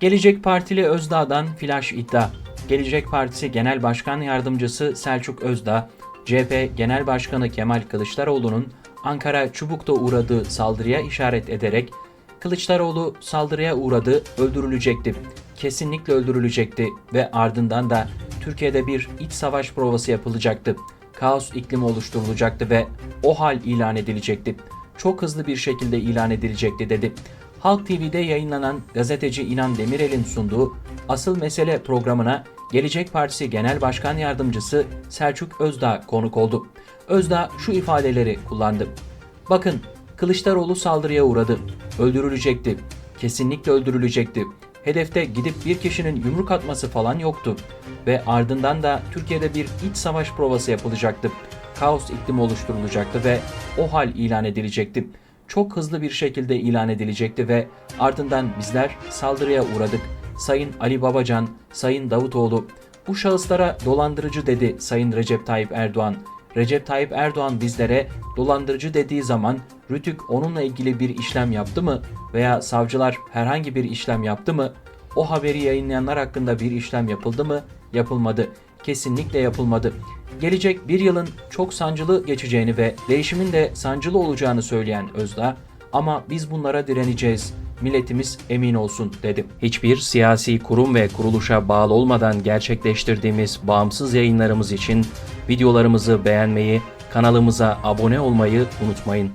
Gelecek Partili Özdağ'dan flash iddia. Gelecek Partisi Genel Başkan Yardımcısı Selçuk Özdağ, CHP Genel Başkanı Kemal Kılıçdaroğlu'nun Ankara Çubuk'ta uğradığı saldırıya işaret ederek Kılıçdaroğlu saldırıya uğradı, öldürülecekti. Kesinlikle öldürülecekti ve ardından da Türkiye'de bir iç savaş provası yapılacaktı. Kaos iklimi oluşturulacaktı ve o hal ilan edilecekti. Çok hızlı bir şekilde ilan edilecekti dedi. Halk TV'de yayınlanan gazeteci İnan Demirel'in sunduğu Asıl Mesele programına Gelecek Partisi Genel Başkan Yardımcısı Selçuk Özdağ konuk oldu. Özdağ şu ifadeleri kullandı. Bakın Kılıçdaroğlu saldırıya uğradı. Öldürülecekti. Kesinlikle öldürülecekti. Hedefte gidip bir kişinin yumruk atması falan yoktu. Ve ardından da Türkiye'de bir iç savaş provası yapılacaktı. Kaos iklimi oluşturulacaktı ve o hal ilan edilecekti. Çok hızlı bir şekilde ilan edilecekti ve ardından bizler saldırıya uğradık. Sayın Ali Babacan, Sayın Davutoğlu, bu şahıslara dolandırıcı dedi Sayın Recep Tayyip Erdoğan. Recep Tayyip Erdoğan bizlere dolandırıcı dediği zaman Rütük onunla ilgili bir işlem yaptı mı veya savcılar herhangi bir işlem yaptı mı? O haberi yayınlayanlar hakkında bir işlem yapıldı mı? Yapılmadı. Kesinlikle yapılmadı. Gelecek bir yılın çok sancılı geçeceğini ve değişimin de sancılı olacağını söyleyen Özdağ, ama biz bunlara direneceğiz. Milletimiz emin olsun dedi. Hiçbir siyasi kurum ve kuruluşa bağlı olmadan gerçekleştirdiğimiz bağımsız yayınlarımız için videolarımızı beğenmeyi, kanalımıza abone olmayı unutmayın.